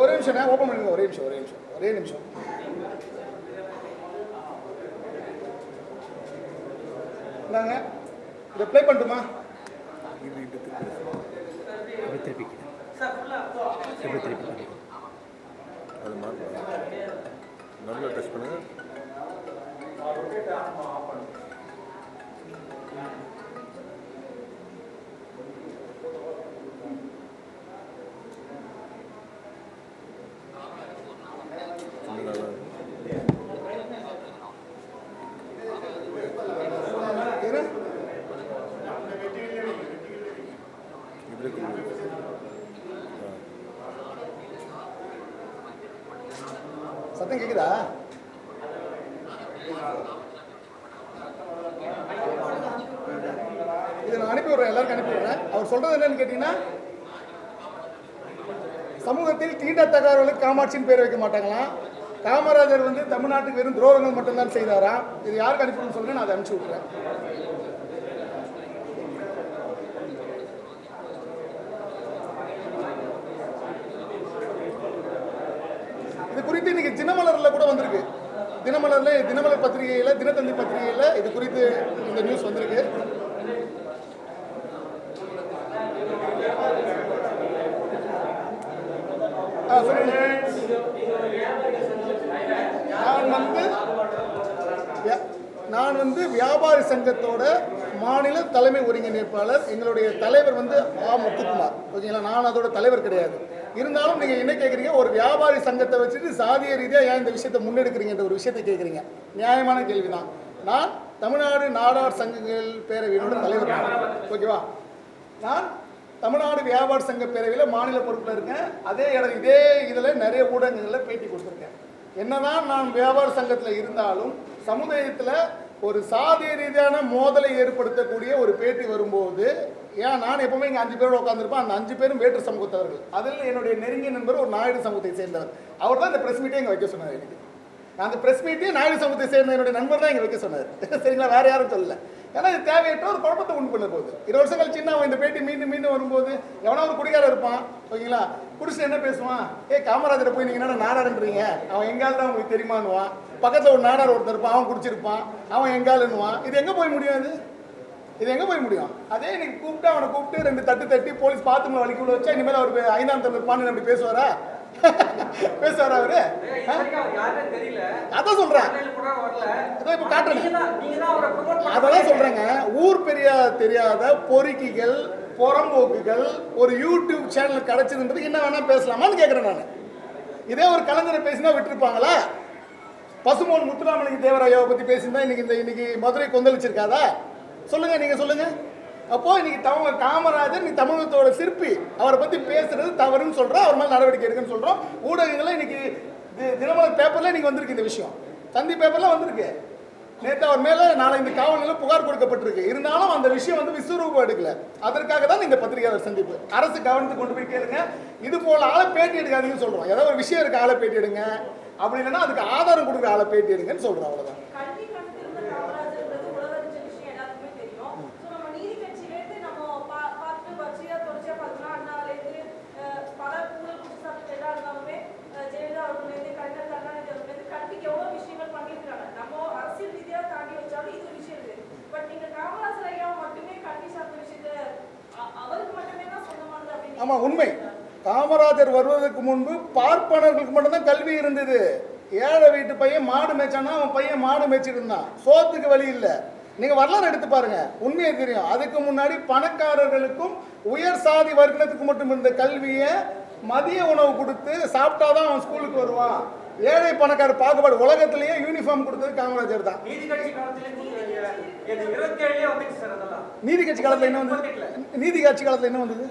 ஒரே நிமிஷம் ஓப்பன் பண்ணுங்க ஒரே நிமிஷம் ஒரே நிமிஷம் ஒரே நிமிஷம். இந்தாங்க இதை ப்ளே பண்ணட்டுமா? இப்படி திருப்பிக்கிறேன் இப்படி திருப்பி அது மாதிரி நல்லா பண்ணுங்க. சத்தம் கேக்குதா? இதை நான் அனுப்பி விடுறேன் எல்லாருக்கும் அனுப்பி விடுறேன். அவர் சொல்றது என்னன்னு கேட்டீங்கன்னா சமூகத்தில் தீண்டத்தகாதவர்களுக்கு காமாட்சின்னு பேர் வைக்க மாட்டாங்களாம் காமராஜர் வந்து தமிழ்நாட்டுக்கு வெறும் துரோகங்கள் மட்டும்தான் செய்தாராம் இது யாருக்கு அனுப்பணும்னு சொல்லுங்க நான் அதை அனுப்பிச்சு விட்றேன் குறித்து இன்னைக்கு தினமலரில் கூட வந்திருக்கு. தினமலர்ல தினமலர் பத்திரிகையில் தினத்தந்தி பத்திரிகையில் இது குறித்து இந்த நியூஸ் வந்திருக்கு. நான் வந்து நான் வந்து வியாபாரி சங்கத்தோட மாநில தலைமை ஒருங்கிணைப்பாளர். எங்களுடைய தலைவர் வந்து ஆ முத்துக்குமார். ஓகேங்களா? நான் அதோட தலைவர் கிடையாது. இருந்தாலும் நீங்கள் என்ன கேட்குறீங்க ஒரு வியாபாரி சங்கத்தை வச்சுட்டு சாதிய ரீதியாக ஏன் இந்த விஷயத்தை முன்னெடுக்கிறீங்கன்ற ஒரு விஷயத்தை கேட்குறீங்க நியாயமான கேள்வி தான் நான் தமிழ்நாடு நாடார் சங்கங்கள் பேரவையினோட தலைவர். ஓகேவா? நான் தமிழ்நாடு வியாபார சங்க பேரவையில் மாநில பொறுப்பில் இருக்கேன். அதே இடம் இதே இதில் நிறைய ஊடகங்களில் பேட்டி கொடுத்துருக்கேன். என்னதான் நான் வியாபார சங்கத்தில் இருந்தாலும் சமுதாயத்தில் ஒரு சாதிய ரீதியான மோதலை ஏற்படுத்தக்கூடிய ஒரு பேட்டி வரும்போது ஏன் நான் எப்பவுமே இங்கே அஞ்சு பேரோட உட்காந்துருப்பேன் அந்த அஞ்சு பேரும் வேற்று சமூகத்தவர்கள். அதில் என்னுடைய நெருங்கிய நண்பர் ஒரு நாயுடு சமூகத்தை சேர்ந்தவர். அவர் தான் இந்த ப்ரெஸ் மீட்டே இங்கே வைக்க சொன்னார் எனக்கு. நான் அந்த ப்ரெஸ் மீட்டையும் நாயுடு சமூகத்தை சேர்ந்த என்னுடைய நண்பர் தான் எங்களுக்கு வைக்க சொன்னார். சரிங்களா? வேற யாரும் சொல்லல. ஏன்னா இது தேவையற்ற ஒரு குழப்பத்தை உண்டு பண்ண போகுது. இருபது வருஷம் கழிச்சு அவன் இந்த பேட்டி மீண்டும் மீண்டும் வரும்போது எவனா ஒரு குடிகாரன் இருப்பான். ஓகேங்களா? குடிச்சு என்ன பேசுவான்? ஏ காமராஜரை போய் நீங்கள் என்ன நாடாருன்றீங்க? அவன் எங்கால் தான் உங்களுக்கு தெரியுமான்னுவான். பக்கத்தில் ஒரு நாடார் ஒருத்தர் இருப்பான் அவன் குடிச்சிருப்பான். அவன் எங்காலுன்னுவான் இது எங்கே போய் முடியும் இது எங்கே போய் முடியும்? அதே இன்னைக்கு கூப்பிட்டு அவனை கூப்பிட்டு ரெண்டு தட்டு தட்டி போலீஸ் பாத்துங்களை வலிக்குள்ள வச்சா இனிமேல் அவர் ஐந்தாம் தமிழ் பாண்டியன் அப்படி பேசுவாரா? பேசுவாரா அவரு? அதான் சொல்றேன். இப்ப காட்டுறேன். அதெல்லாம் சொல்றேங்க. ஊர் பெரிய தெரியாத பொறுக்கிகள் புறம்போக்குகள் ஒரு யூடியூப் சேனல் கிடைச்சதுன்றது என்ன வேணா பேசலாமான்னு கேட்குறேன் நான். இதே ஒரு கலைஞரை பேசினா விட்டுருப்பாங்களா? பசுமோன் முத்துராமலிங்க தேவராயாவை பத்தி பேசியிருந்தா இன்னைக்கு இந்த இன்னைக்கு மதுரை கொந்தளிச்சிருக்காதா? சொல்லுங்க நீங்க சொல்லுங்க. அப்போ இன்னைக்கு தமிழ் காமராஜர் நீ தமிழகத்தோட சிற்பி அவரை பத்தி பேசுறது தவறுன்னு சொல்றோம் அவர் மேல நடவடிக்கை எடுக்குன்னு சொல்றோம். ஊடகங்கள்ல இன்னைக்கு தினமலர் பேப்பரில் நீங்கள் வந்திருக்கு இந்த விஷயம். தந்தி பேப்பர்லாம் வந்திருக்கு. நேற்று அவர் மேலே நாளை இந்த காவல் நிலையம் புகார் கொடுக்கப்பட்டிருக்கு. இருந்தாலும் அந்த விஷயம் வந்து விஸ்வரூபம் எடுக்கல. அதற்காக தான் இந்த பத்திரிகையாளர் சந்திப்பு. அரசு கவனத்துக்கு கொண்டு போய் கேளுங்க. இது போல ஆளை பேட்டி எடுக்காதீங்கன்னு சொல்கிறோம் ஏதோ ஒரு விஷயம் இருக்க ஆளை பேட்டி எடுங்க. அப்படி இல்லைன்னா அதுக்கு ஆதாரம் கொடுக்குற ஆளை பேட்டி எடுங்கன்னு சொல்கிறோம் அவ்வளோதான் சொந்தமானது அப்படின்னு ஆமா உண்மை. காமராஜர் வருவதற்கு முன்பு பார்ப்பனர்களுக்கு மட்டும்தான் கல்வி இருந்தது. ஏழை வீட்டு பையன் மாடு மேய்ச்சானா அவன் பையன் மாடு மேய்ச்சிட்டு இருந்தான் சோத்துக்கு வழி இல்லை. நீங்க வரலாறு எடுத்து பாருங்க. உண்மையை தெரியும். அதுக்கு முன்னாடி பணக்காரர்களுக்கும் உயர் சாதி வர்க்கத்துக்கு மட்டும் இருந்த கல்வியை மதிய உணவு கொடுத்து சாப்பிட்டாதான் அவன் ஸ்கூலுக்கு வருவான். ஏழை பணக்கார பாகுபாடு உலகத்திலேயே யூனிஃபார்ம் கொடுத்தது காமராஜர் தான். நீதி கட்சி காலத்துல என்ன வந்தது? நீதி கட்சி காலத்துல என்ன வந்தது?